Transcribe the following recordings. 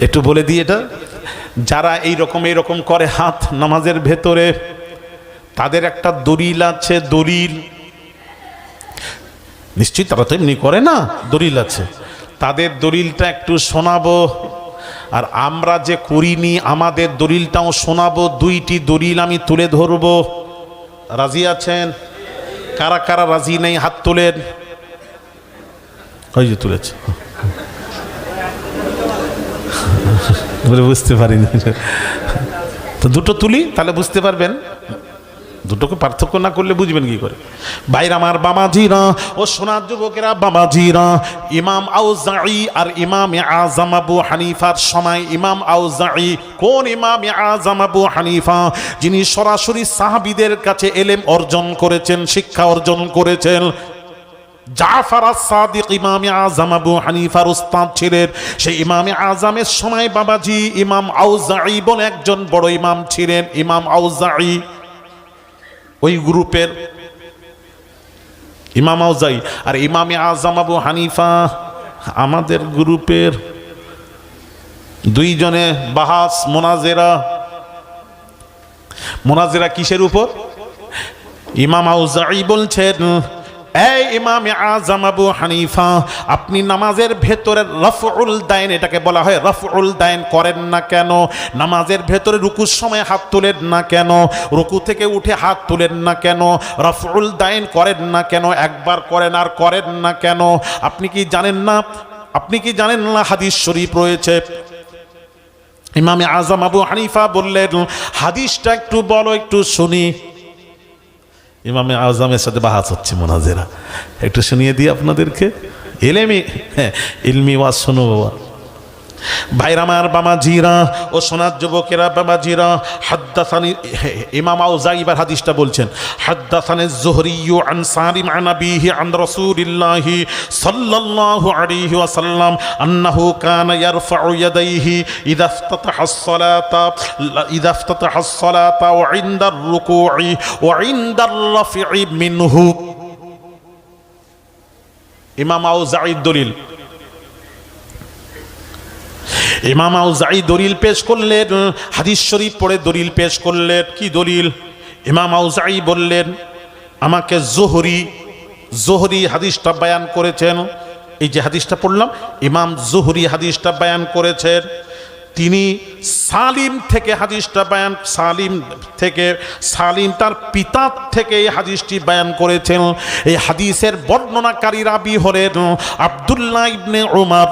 একটু বলে দিই এটা। যারা এই রকম এইরকম করে হাত নামাজের ভেতরে, তাদের একটা দলিল আছে, দলিল। নিশ্চয়ই তারা তো এমনি করে না, দলিল আছে। তাদের দলিলটা একটু শোনাবো। আর আমরা যে করিনি, আমাদের দলিলটাও শোনাবো। দুইটি দলিল আমি তুলে ধরবো। রাজি আছেন? কারা কারা রাজি নেই, হাত তোলেন। ওই যে তুলেছে। বলে বুঝতে পারিনি। তো দুটো তুলি, তাহলে বুঝতে পারবেন। দুটোকে পার্থক্য না করলে বুঝবেন কি করে? বাইর আমার বামাজিরা, ও সোনার যুবকেরা বামাজিরা, ইমাম আউজাই আর ইমাম আজম আবু হানিফার সময় ইমাম আউজাই কোন ইমাম আজম আবু হানিফা, যিনি সরাসরি সাহাবিদের কাছে এলেম অর্জন করেছেন, শিক্ষা অর্জন করেছেন জাফর সাদিক ইমামে আজম আবু হানিফার উস্তাদ ছিলেন। সেই ইমামে আজমের সময় বাবাজি ইমাম আউজাই বলে একজন বড় ইমাম ছিলেন, ইমাম আউজাই ওই গ্রুপের ইমাম আউজাই আর ইমামে আজম আবু হানিফা আমাদের গ্রুপের দুইজনে বাহাস, মোনাজেরা। মোনাজেরা কিসের উপর? ইমাম আউজাই বলছেন এই ইমামে আজম আবু হানিফা, আপনি নামাজের ভেতরে রফউল দাইন, এটাকে বলা হয় রফউল দাইন, করেন না কেন? নামাজের ভেতরে রুকুর সময় হাত তোলেন না কেন? রুকু থেকে উঠে হাত তোলেন না কেন? রফউল দাইন করেন না কেন? একবার করেন আর করেন না কেন? আপনি কি জানেন না? আপনি কি জানেন না হাদিস শরীফ রয়েছে? ইমামে আজম আবু হানিফা বললেন, হাদিসটা একটু বলো, একটু শুনি। ইমামে আজমের সাথে বাহাত হচ্ছে মোনাজেরা। একটু শুনিয়ে দিই আপনাদেরকে। এলেমি হ্যাঁ ইলমি ওয়াজ শোনো বাবা ভাইরা আমার বাবা জিরা ও সোনার যুবকেরা, বাবা জিরা, হাদ্দাসানি ইমাম আউজাই এবার হাদিসটা বলছেন, হাদ্দাসানি জোহরিয়ু আন সালিম আন রাসূলিল্লাহি সাল্লাল্লাহু আলাইহি ওয়াসাল্লাম আন্নাহু কানা ইয়ারফাউ ইয়াদাইহি ইযা ইযা ইফতাতাহা আস-সালাতা ওয়া ইনদা আর-রুকু'i ওয়া ইনদা আর-রাফ'i মিনহু। ইমাম আউজাই দলিল ইমাম আউজাই দলিল পেশ করলেন, হাদিস শরীফ পড়ে দলিল পেশ করলেন। কি দলিল? ইমাম আউজাই বললেন, আমাকে জোহরি জোহরি হাদিসটা বয়ান করেছেন। এই যে হাদিসটা পড়লাম, ইমাম জোহরি হাদিসটা বয়ান করেছেন। তিনি সালিম থেকে হাদিসটা বয়ান, সালিম থেকে, সালিম তার পিতার থেকে এই হাদিসটি বয়ান করেছেন। এই হাদিসের বর্ণনাকারী রাবি হলেন আবদুল্লাহ ইবনে ওমর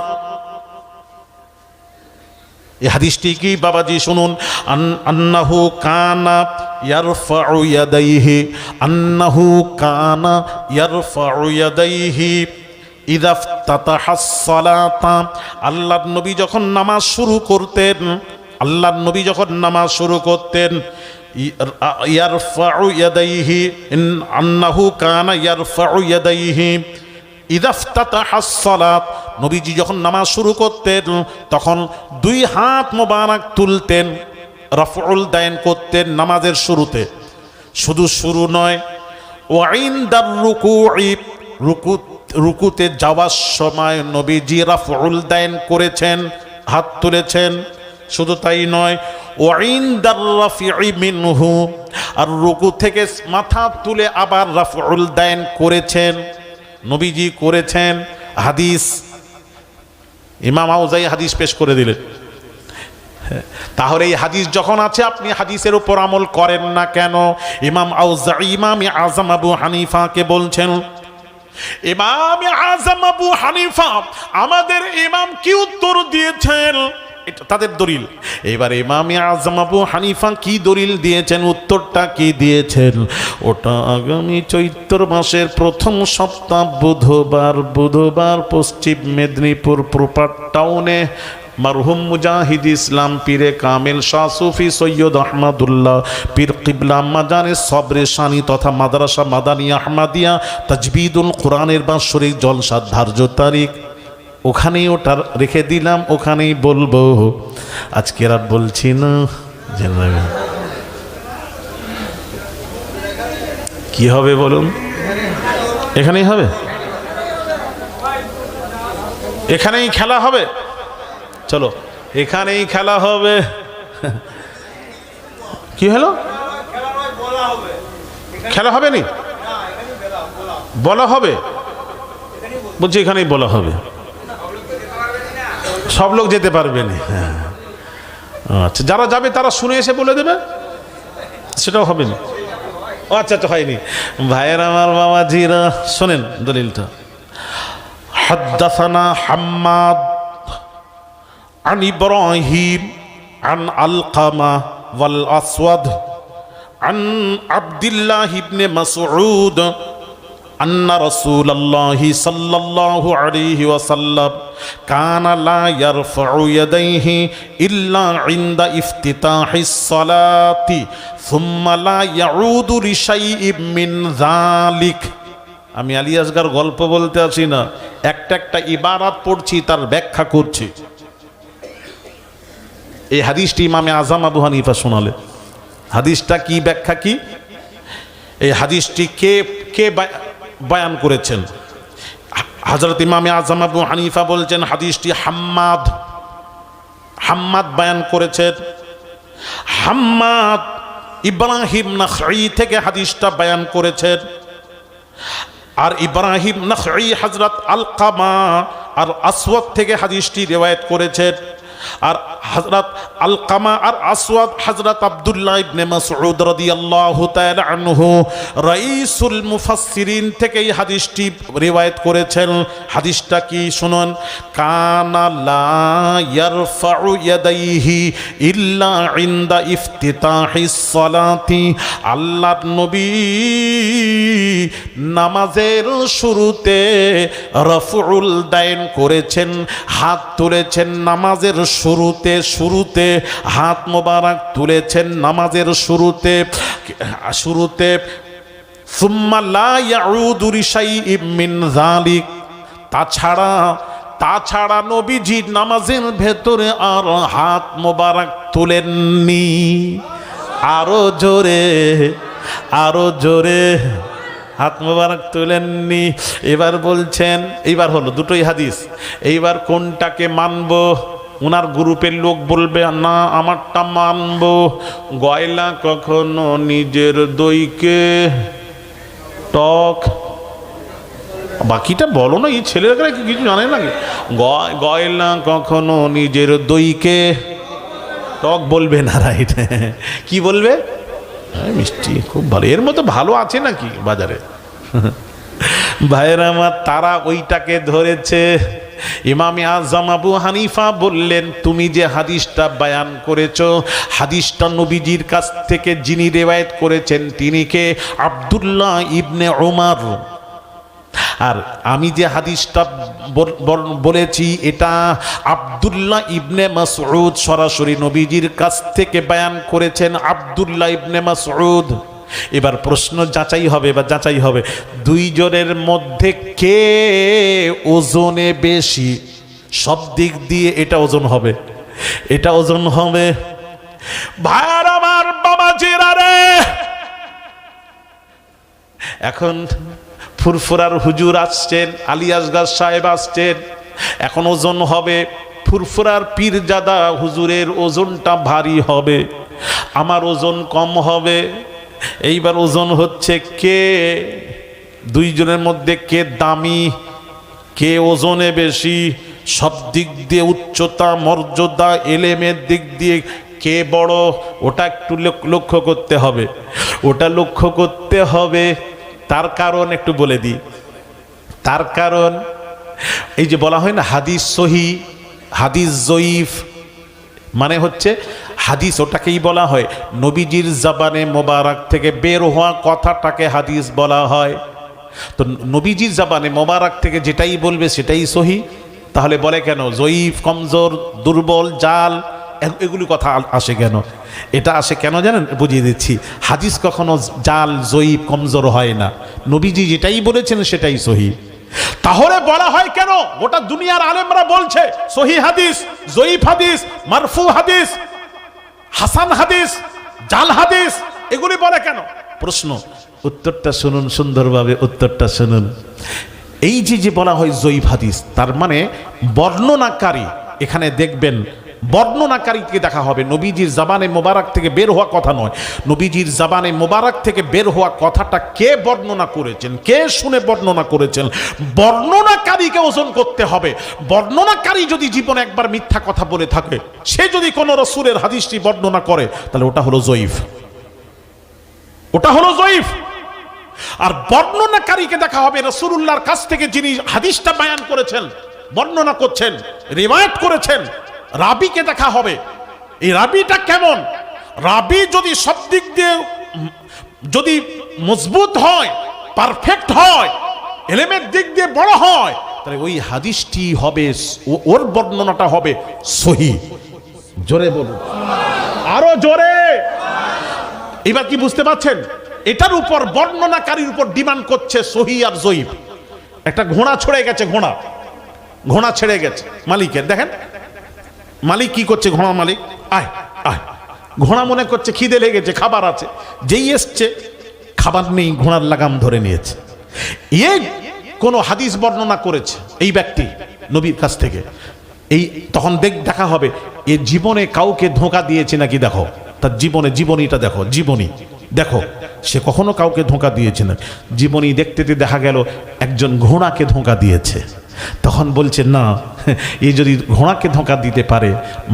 এই হাদিসটি কি? বাবাজি শুনুন। আন- আন্নাহু কানা ইয়ারফাউ ইয়াদাইহি। আন্নাহু কানা ইয়ারফাউ ইয়াদাইহি। ইদা ইফতাতাহা সালাতা। আল্লাহর নবী যখন নামাজ শুরু করতেন, আল্লাহর নবী যখন নামাজ শুরু করতেন ইয়ারফাউ ইয়াদাইহি। আন্নাহু কানা ইয়ারফাউ ইয়াদাইহি। ইদাফতাত নবীজি যখন নামাজ শুরু করতেন, তখন দুই হাত মোবারক তুলতেন, রফউল দায়ন করতেন নামাজের শুরুতে। শুধু শুরু নয় ওয়াইন দার রুকু রুকু, রুকুতে যাওয়ার সময় নবীজি রফউল দায়ন করেছেন, হাত তুলেছেন। শুধু তাই নয় মিনহু, আর রুকু থেকে মাথা তুলে আবার রফউল দায়ন করেছেন। নবীজি করেছেন হাদিস। ইমাম আউজাই হাদিস পেশ করে দিলেন। তাহলে এই হাদিস যখন আছে, আপনি হাদিসের উপর আমল করেন না কেন? ইমাম আউজা ইমাম আজম আবু হানিফাকে বলছেন, ইমাম আজম আবু হানিফা, আমাদের ইমাম কি উত্তর দিয়েছেন? এটা তাদের দলিল। এবার ইমাম আজম আবু হানিফা কি দলিল দিয়েছেন, উত্তরটা কি দিয়েছেন? ওটা আগামী চৈত্র মাসের প্রথম সপ্তাহ, বুধবার বুধবার পশ্চিম মেদিনীপুর প্রপার টাউনে মারহুম মুজাহিদ ইসলাম পীরে কামেল শাহ সুফি সৈয়দ আহমদুল্লাহ পীর কিবলা মাজানে সবরে শানি তথা মাদ্রাসা মাদানী আহমাদিয়া তাজবিদুল কোরআনের বাৎসরিক জলসা ধার্য তারিখ। ওখানেই ওটা রেখে দিলাম, ওখানেই বলব। আজকে আর বলছি না, জেনে। কি হবে বলুন? এখানেই হবে? এখানেই খেলা হবে? চলো, এখানেই খেলা হবে। কি হলো? খেলা হবে নি বলা হবে। বলছি এখানেই বলা হবে। সব লোক যেতে পারবে না হ্যাঁ আচ্ছা যারা যাবে তারা শুনে এসে বলে দেবে সেটাও হবে না ও আচ্ছা আচ্ছা হয়নি ভাইয়ের আমার বাবা জিরা শোনেন দলিলটা حدثنا حماد عن إبراهيم عن علقمة والأسود عن عبد الله بن مسعود আন্না রসুল আল্লাহি সাল্লাল্লাহু আলাইহি ওয়াসাল্লাম কানা লা ইয়ারফাউ ইয়াদাইহি ইল্লা ইনদা ইফতিতাহিস সালাতি, সুম্মা লা ইয়াউদু লিশাইইম মিন যালিক। আমি আলিয়াসগার গল্প বলতে আসি না, একটা একটা ইবারাত পড়ছি, তার ব্যাখ্যা করছি। এই হাদিসটি ইমামে আজাম আবু হানিফা শোনালে। হাদিসটা কি ব্যাখ্যা কি? এই হাদিসটি কে কে বয়ান করেছেন। হজরত ইমামে আজম আবু হানিফা বলছেন, হাদিসটি হাম্মাদ। হাম্মাদ বয়ান করেছেন। হাম্মাদ ইব্রাহিম নাখঈ থেকে হাদিসটা বয়ান করেছেন। আর ইব্রাহিম নখঈ হজরত আলকামা আর আসওয়াদ থেকে হাদিসটি রেওয়ায়ত করেছেন। আর হজরত আলকামা আর আসওয়াদ হজরত আব্দুল্লাহ ইবনে মাসউদ রাদিয়াল্লাহু তাআলা আনহু রাইসুল মুফাসসিরিন থেকে এই হাদিসটি রিওয়ায়াত করেছেন। হাদিসটা কি শুনুন? কানা লা ইয়ারফাউ ইয়াদাইহি ইল্লা ইনদা ইফতিতাহিস সালাতি। আল্লাহর নবী নামাজের শুরুতে রফুল দায়ন করেছেন, হাত তুলেছেন, নামাজের শুরুতে শুরুতে হাত মোবারক তুলেছেন নামাজের শুরুতে। শুরুতে তাছাড়া তাছাড়া নবীজি নামাজের ভেতরে আর হাত মোবারক তুলেননি। আরও জোরে আরও জোরে হাত মোবারক তুলেননি। এবার বলছেন, এইবার হলো দুটোই হাদিস। এইবার কোনটাকে মানবো? ওনার গ্রুপের লোক বলবে, না, আমারটা মানবো। গয়লা কখনো নিজের দইকে টক। বাকিটা বলো না, এই ছেলেরা কিছু জানে গয়, গয়লা কখনো নিজের দইকে টক বলবে না রাইট কি বলবে? মিষ্টি, খুব ভালো। এর মতো ভালো আছে নাকি বাজারে? ভাইয়ের, আমার তারা ওইটাকে ধরেছে। ইমামে আজম আবু হানিফা বললেন, তুমি যে হাদিসটা বায়ান করেছ, হাদিসটা নবীজির কাছ থেকে যিনি রেওয়ায়ত করেছেন তিনি কে? আব্দুল্লাহ ইবনে ওমার আর আমি যে হাদিসটা বল- বল- বলেছি, এটা আব্দুল্লাহ ইবনে মাসউদ সরাসরি নবীজির কাছ থেকে বয়ান করেছেন, আব্দুল্লাহ ইবনে মাসউদ। এবার প্রশ্ন যাচাই হবে বা যাচাই হবে। দুইজনের মধ্যে কে ওজনে বেশি? সব দিক দিয়ে এটা ওজন হবে। এটা ওজন হবে, ভাইয়ার আমার বাবা জিরারে এখন ফুরফুরার হুজুর আসছেন আলিয়াসগার সাহেব আসছেন। এখন ওজন হবে, ফুরফুরার পীরজাদা হুজুরের ওজনটা ভারী হবে। আমার ওজন কম হবে। এইবার ওজন হচ্ছে কে? দুইজনের মধ্যে কে দামি, কে ওজনে বেশি? সব দিক দিয়ে উচ্চতা, মর্যাদা, এলেমের দিক দিয়ে কে বড়, ওটা একটু লক- লক্ষ্য করতে হবে। ওটা লক্ষ্য করতে হবে, তার কারণ একটু বলে দিই। তার কারণ, এই যে বলা হয় না, হাদিস সহি, হাদিস জয়ীফ মানে হচ্ছে হাদিস ওটাকেই বলা হয়। নবীজির জাবানে মোবারক থেকে বের হওয়া কথাটাকে হাদিস বলা হয়। তো নবীজির জাবানে মোবারক থেকে যেটাই বলবে সেটাই সহি। তাহলে বলে কেন? জয়ীফ, কমজোর, দুর্বল, জাল এগুলি কথা আসে কেন? এটা আসে কেন জানেন? বুঝিয়ে দিচ্ছি। হাদিস কখনো জাল, জয়ীফ, কমজোর হয় না। নবীজি যেটাই বলেছেন সেটাই সহি। তাহলে বলা হয় কেন? গোটা দুনিয়ার আলেমরা বলছে, সহি হাদিস, জয়ীফ হাদিস, মারফু হাদিস, হাসান হাদিস, জাল হাদিস, এগুলি বলে কেন? প্রশ্ন, উত্তরটা শুনুন, সুন্দরভাবে উত্তরটা শুনুন। এই যে যে বলা হয় জয়ীফ হাদিস, তার মানে বর্ণনাকারী, এখানে দেখবেন বর্ণনাকারীকে দেখা হবে। নবীজির জাবানে মোবারক থেকে বের হওয়া কথা নয়। নবীজির জাবানে মোবারক থেকে বের হওয়া কথাটা কে বর্ণনা করেছেন? কে শুনে বর্ণনা করেছেন? বর্ণনাকারীকে ওজন করতে হবে। বর্ণনাকারী যদি জীবনে একবার মিথ্যা কথা বলে থাকে, সে যদি কোনো রসুরের হাদিসটি বর্ণনা করে, তাহলে ওটা হলো জয়ীফ। ওটা হলো জয়ীফ। আর বর্ণনাকারীকে দেখা হবে রসুল্লাহর কাছ থেকে যিনি হাদিসটা বায়ান করেছেন, বর্ণনা করছেন রিমায়াত করেছেন। রাবিকে দেখা হবে। এই রাবিটা কেমন? রাবি যদি সব দিক দিয়ে যদি মজবুত হয় পারফেক্ট হয়, এলেমের দিক দিয়ে বড় হয়, তাহলে ওই হাদিসটি হবে ওর বর্ণনাটা হবে সহি। জোরে বলুন। আরও জোরে। এবার কি বুঝতে পারছেন? এটার উপর বর্ণনাকারীর উপর ডিমান্ড করছে সহি আর জয়ীব একটা ঘোড়া ছড়ে গেছে, ঘোড়া। ঘোড়া ছেড়ে গেছে, মালিকের। দেখেন মালিক কি করছে? ঘোড়া মালিক। আয় আয়। ঘোড়া মনে করছে খিদে লেগেছে, খাবার আছে। যেই এসছে, খাবার নেই, ঘোড়ার লাগাম ধরে নিয়েছে। এ কোনো হাদিস বর্ণনা করেছে এই ব্যক্তি নবীর কাছ থেকে। এই তখন দেখ দেখা হবে, এ জীবনে কাউকে ধোঁকা দিয়েছে নাকি দেখো? তার জীবনে জীবনীটা দেখো, জীবনী। দেখো, সে কখনো কাউকে ধোঁকা দিয়েছে না। জীবনী দেখতে দেখা গেল, একজন ঘোড়াকে ধোঁকা দিয়েছে। তখন বলছে, না, এ যদি ঘোড়াকে ধোঁকা দিতে পারে,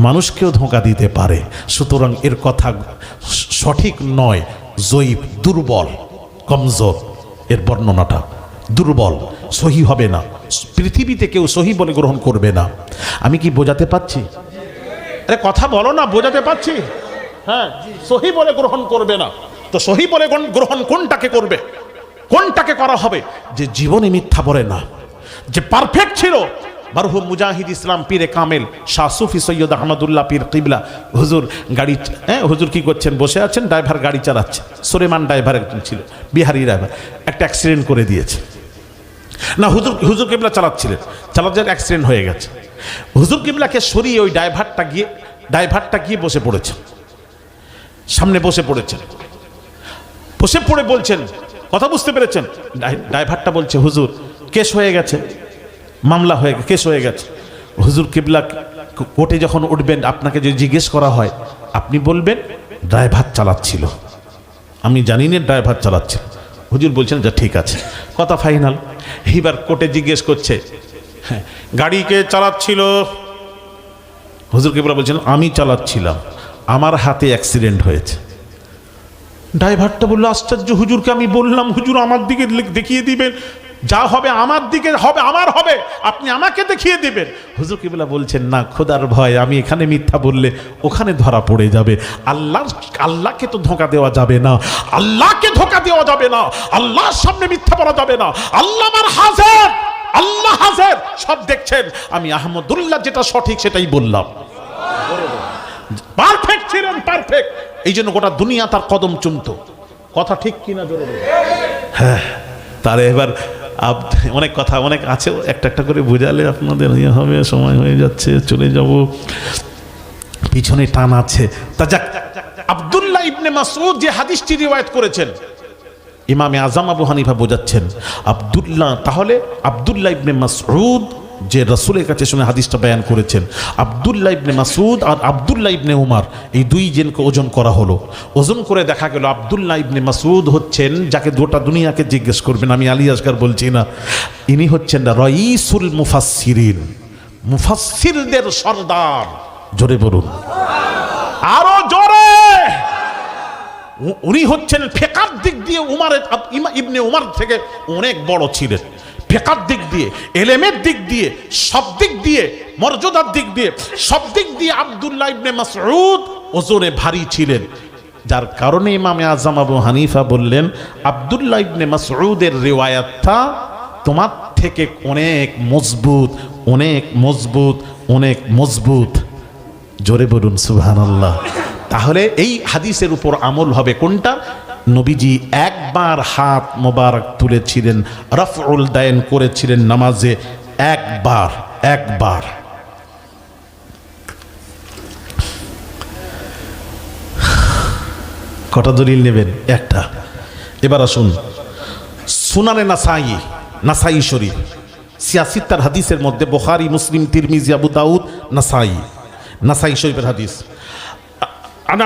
মানুষকেও ধোঁকা দিতে পারে, সুতরাং এর কথা সঠিক নয়, জয়ীব, দুর্বল, কমজোর, এর বর্ণনাটা, দুর্বল, সহি হবে না, পৃথিবীতে কেউ সহি বলে গ্রহণ করবে না। আমি কি বোঝাতে পাচ্ছি আরে কথা বলো না, বোঝাতে পাচ্ছি হ্যাঁ সহি বলে গ্রহণ করবে না। তো সহি বলে গ্রহণ কোনটাকে করবে? কোনটাকে করা হবে? যে জীবনে মিথ্যা বলে না। যে পারফেক্ট ছিল। মারহুম মুজাহিদ ইসলাম পীরে কামেল, শাহ সুফি সৈয়দ আহমদুল্লাহ পীর কিবলা। হুজুর গাড়ি হ্যাঁ হুজুর কি করছেন? বসে আছেন, ড্রাইভার গাড়ি চালাচ্ছে। সোরেমান ড্রাইভার একজন ছিল, বিহারি ড্রাইভার। একটা অ্যাক্সিডেন্ট করে দিয়েছে। না, হুজুর হুজুর কিবলা চালাচ্ছিলেন। চালাচ্ছেন অ্যাক্সিডেন্ট হয়ে গেছে। হুজুর কিবলাকে সরিয়ে ওই ড্রাইভারটা গিয়ে ড্রাইভারটা গিয়ে বসে পড়েছে। সামনে বসে পড়েছেন। বসে পড়ে বলছেন, কথা বুঝতে পেরেছেন? ড্রাইভারটা বলছে, হুজুর কেস হয়ে গেছে। মামলা হয়ে গে- কেস হয়ে গেছে। হুজুর কিবলা কোর্টে যখন উঠবেন, আপনাকে যদি জিজ্ঞেস করা হয়, আপনি বলবেন, ড্রাইভার চালাচ্ছিল। আমি জানি না ড্রাইভার চালাচ্ছিল। হুজুর বলছেন যে ঠিক আছে। কথা ফাইনাল। এইবার কোর্টে জিজ্ঞেস করছে হ্যাঁ গাড়িকে চালাচ্ছিল? হুজুর কিবলা বলছেন, আমি চালাচ্ছিলাম। আমার হাতে অ্যাক্সিডেন্ট হয়েছে। ড্রাইভারটা বলল, আশ্চর্য, হুজুরকে আমি বললাম, হুজুর আমার দিকে দেখিয়ে দিবেন। যা হবে আমার দিকে হবে, আমার হবে, আপনি আমাকে দেখিয়ে দিবেন। হুজুর কিবলা বলছেন, না, খোদার ভয়, আমি এখানে মিথ্যা বললে ওখানে ধরা পড়ে যাবে। আল্লাহ আল্লাহকে তো ধোঁকা দেওয়া যাবে না। আল্লাহকে ধোঁকা দেওয়া যাবে না। আল্লাহর সামনে মিথ্যা বলা যাবে না। আল্লাহ আমার হাজার, আল্লাহ হাজার। সব দেখছেন, আমি আহমদুল্লাহ যেটা সঠিক সেটাই বললাম। পারফেক্ট ছিলেন পারফেক্ট এই জন্য গোটা দুনিয়া তার কদম চুমত। কথা ঠিক কিনা জোরে হ্যাঁ তাহলে এবার আপ- অনেক কথা, অনেক আছে, একটা একটা করে বোঝালে আপনাদের ইয়ে হবে, সময় হয়ে যাচ্ছে, চলে যাব। পিছনে টান আছে। তা যাক, আবদুল্লাহ ইবনে মাসুদ যে হাদিসটি রিওয়ায়ত করেছেন, ইমামে আজম আবু হানিফা বোঝাচ্ছেন, আবদুল্লাহ, তাহলে আবদুল্লাহ ইবনে মাসউদ যে রসুলের কাছে শুনে হাদিসটা বয়ান করেছেন, আব্দুল্লাহ ইবনে মাসুদ আর আব্দুল্লাহ ইবনে উমার, এই দুই জেনকে ওজন করা হলো। ওজন করে দেখা গেল আব্দুল্লাহ ইবনে মাসুদ হচ্ছেন, যাকে গোটা দুনিয়াকে জিজ্ঞেস করবেন, আমি আলী আসগার বলছি না, ইনি হচ্ছেন রঈসুল মুফাসসিরিন। মুফাসসিরদের সর্দার। জোরে বলুন। আরও জোরে! উনি হচ্ছেন ফেকার দিক দিয়ে উমারের ইবনে উমার থেকে অনেক বড় ছিলেন। ফেকার দিক দিয়ে, এলেমের দিক দিয়ে, সব দিক দিয়ে, মর্যাদার দিক দিয়ে, সব দিক দিয়ে আব্দুল্লাহ ইবনে মাসউদ ওজনে ভারী ছিলেন। যার কারণে ইমামে আজম আবু হানিফা বললেন, আব্দুল্লাহ ইবনে মাসউদের রিওয়ায়াতটা তোমার থেকে অনেক মজবুত অনেক মজবুত অনেক মজবুত। জোরে বলুন, সুবহানাল্লাহ। তাহলে এই হাদিসের উপর আমল হবে কোনটা? নবীজি একবার হাত মোবারক তুলেছিলেন রফরুল দায়ন করেছিলেন নামাজে একবার একবার। কটা দলিল নেবেন? একটা। এবার আসুন। সুনানে নাসাই নাসাই শরীফ। সিয়াসিত্তার হাদিসের মধ্যে বোখারি, মুসলিম, তিরমিজি, আবু দাউদ, নাসাই। নাসাই শরীফের হাদিস। আন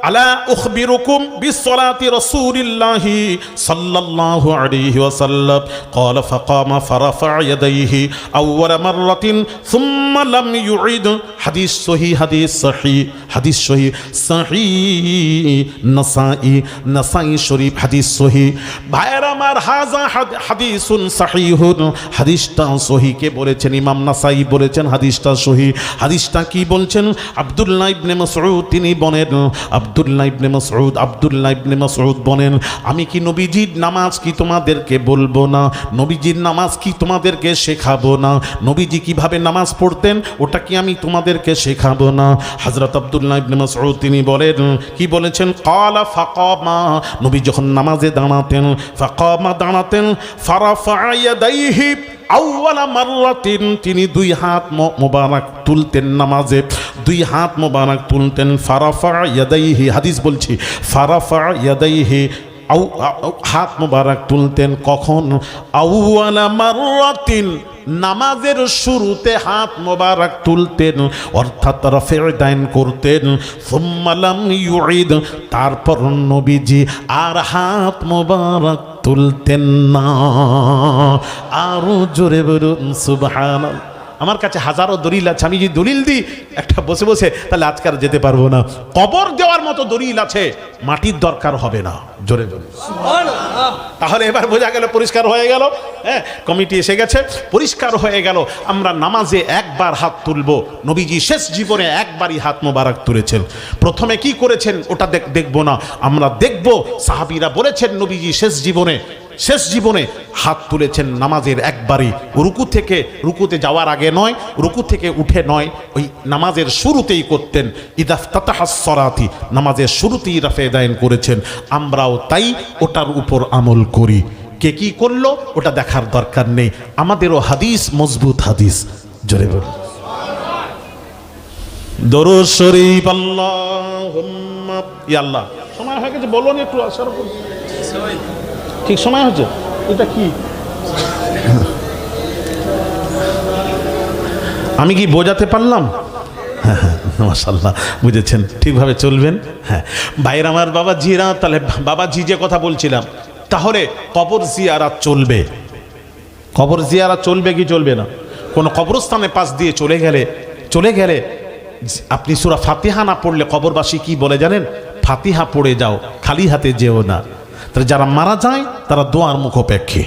قال ألا أخبركم بصلاة رسول الله صلى الله عليه وسلم قال فقام فرفع يديه أول مرة ثم لم يعد حديث صحيح حديث صحيح হাদিস সহি, সাহি, নাসাই নাসাই শরীফ হাদিস সহি। ভাইয়ের আমার হাজা হাদিসুন সাহিহুন, হাদিসটা সহিকে বলেছেন, ইমাম নাসাই বলেছেন, হাদিসটা সহি। হাদিসটা কি বলছেন? আবদুল্লাহ ইবনে মাসউদ, তিনি বলেন, আবদুল্লাহ ইবনে মাসউদ, আবদুল্লাহ ইবনে মাসউদ বনেন আমি কি নবীজির নামাজ কি তোমাদেরকে বলব না? নবীজির নামাজ কি তোমাদেরকে শেখাবো না? নবীজি কীভাবে নামাজ পড়তেন, ওটা কি আমি তোমাদেরকে শেখাবো না? হযরত আব্দুল তিনি বলেন, কি বলেছেন? কালা ফাকামা, নবী যখন নামাজে দাঁড়াতেন, ফাকামা দাঁড়াতেন, ফারাফা ইয়াদাইহি আউওয়ালা মাররাতিন, তিনি দুই হাত মোবারক তুলতেন নামাজে, দুই হাত মোবারক তুলতেন, ফারাফা ইয়াদাইহি, হাদিস বলছি, ফারাফা ইয়াদাইহি হাত মোবারক তুলতেন কখন? আউওয়ালা মাররাতিন নামাজের শুরুতে হাত মোবারক তুলতেন, অর্থাৎ রফেদায়ন করতেন। সুম্মালাম ইউঈদ, তারপর নবীজি আর হাত মোবারক তুলতেন না। আরও জোরে বলুন, সুবহানাল্লাহ। আমার কাছে হাজারো দলিল আছে আমি যদি দলিল দিই একটা বসে বসে তাহলে আজকে আর যেতে পারব না। কবর দেওয়ার মতো দলিল আছে মাটির দরকার হবে না। জোরে জোরে তাহলে এবার বোঝা গেল পরিষ্কার হয়ে গেল হ্যাঁ? কমিটি এসে গেছে পরিষ্কার হয়ে গেল। আমরা নামাজে একবার হাত তুলব নবীজি শেষ জীবনে একবারই হাত মোবারক তুলেছেন। প্রথমে কি করেছেন ওটা দেখ দেখব না। আমরা দেখব সাহাবিরা বলেছেন নবীজি শেষ জীবনে শেষ জীবনে হাত তুলেছেন নামাজের একবারই। রুকু থেকে রুকুতে যাওয়ার আগে নয়, রুকু থেকে উঠে নয়, ওই নামাজের শুরুতেই করতেন। ইদাফতাহাসরাতি নামাজের শুরুতেই রাফে দায়ন করেছেন। আমরাও তাই ওটার উপর আমল করি। কে কি করল, ওটা দেখার দরকার নেই। আমাদেরও হাদিস মজবুত হাদিস। জোরে বল আল্লাহ। সময় হয়ে গেছে বলুন একটু আসার ঠিক সময় হচ্ছে? এটা কি? আমি কি বোঝাতে পারলাম? হ্যাঁ হ্যাঁ মাসাল্লাহ বুঝেছেন? ঠিকভাবে চলবেন? হ্যাঁ। বাইরে আমার বাবা জিরা তাহলে বাবা জি যে কথা বলছিলাম তাহলে কবর জিয়ারা চলবে। কবর জিয়ারা চলবে কি চলবে না? কোনো কবরস্থানে পাশ দিয়ে চলে গেলে চলে গেলে আপনি সুরা ফাতিহা না পড়লে কবরবাসী কি বলে জানেন? ফাতিহা পড়ে যাও খালি হাতে যেও না। তাহলে যারা মারা যায়, তারা দোয়ার মুখোপেক্ষী।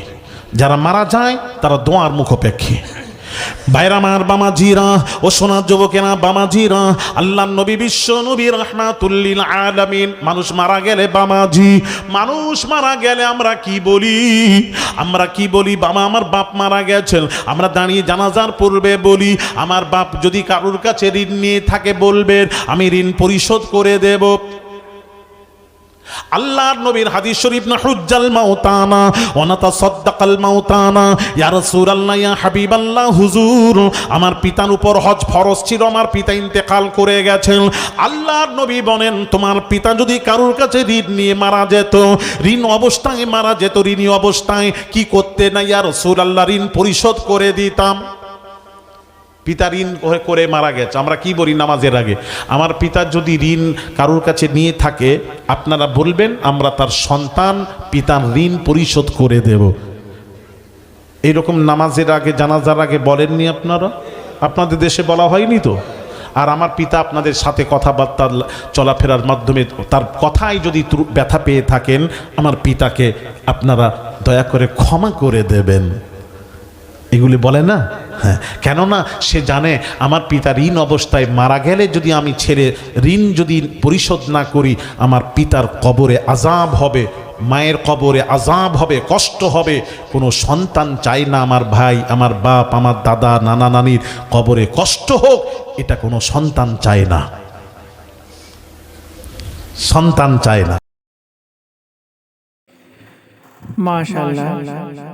যারা মারা যায়, তারা দোয়ার মুখোপেক্ষী। বাইরামার বামাজিরা ও সোনার যুবকেরা, বামাজিরা, আল্লাহ নবী বিশ্ব নবী রহমাতুল্লিল মানুষ মারা গেলে বামাজি, মানুষ মারা গেলে আমরা কি বলি? আমরা কি বলি? বাবা আমার বাপ মারা গেছেন। আমরা দাঁড়িয়ে জানাজার পূর্বে বলি, আমার বাপ যদি কারোর কাছে ঋণ নিয়ে থাকে বলবেন, আমি ঋণ পরিশোধ করে দেব। আল্লাহর নবীর হাদিস শরীফ না হুজ্জাল মাউতানা ওনাতা সদ্দাকাল মাউতানা ইয়া রাসূলুল্লাহ, ইয়া হাবিবাল্লাহ, হুজুর, আমার পিতার উপর হজ ফরজ ছিল, আমার পিতা ইন্তেকাল করে গেছেন। আল্লাহর নবী বলেন, তোমার পিতা যদি কারোর কাছে ঋণ নিয়ে মারা যেত, ঋণ অবস্থায় মারা যেত, ঋণী অবস্থায় কি করতে না, ইয়া রাসূলুল্লাহ, ঋণ পরিশোধ করে দিতাম? পিতা ঋণ করে- মারা গেছে। আমরা কি বলি নামাজের আগে? আমার পিতা যদি ঋণ কারোর কাছে নিয়ে থাকে, আপনারা বলবেন, আমরা তার সন্তান পিতার ঋণ পরিশোধ করে দেব। এইরকম নামাজের আগে, জানাজার আগে বলেননি আপনারা? আপনাদের দেশে বলা হয়নি তো? আর আমার পিতা আপনাদের সাথে কথাবার্তা, চলাফেরার মাধ্যমে তার কথায় যদি ব্যথা পেয়ে থাকেন, আমার পিতাকে আপনারা দয়া করে ক্ষমা করে দেবেন। এগুলি বলে না? হ্যাঁ কেননা সে জানে আমার পিতা ঋণ অবস্থায় মারা গেলে যদি আমি ছেড়ে ঋণ যদি পরিশোধ না করি, আমার পিতার কবরে আজাব হবে, মায়ের কবরে আজাব হবে, কষ্ট হবে। কোনো সন্তান চায় না আমার ভাই, আমার বাপ, আমার দাদা, নানা নানির কবরে কষ্ট হোক, এটা কোনো সন্তান চায় না। সন্তান চায় না। মাশাল্লাহ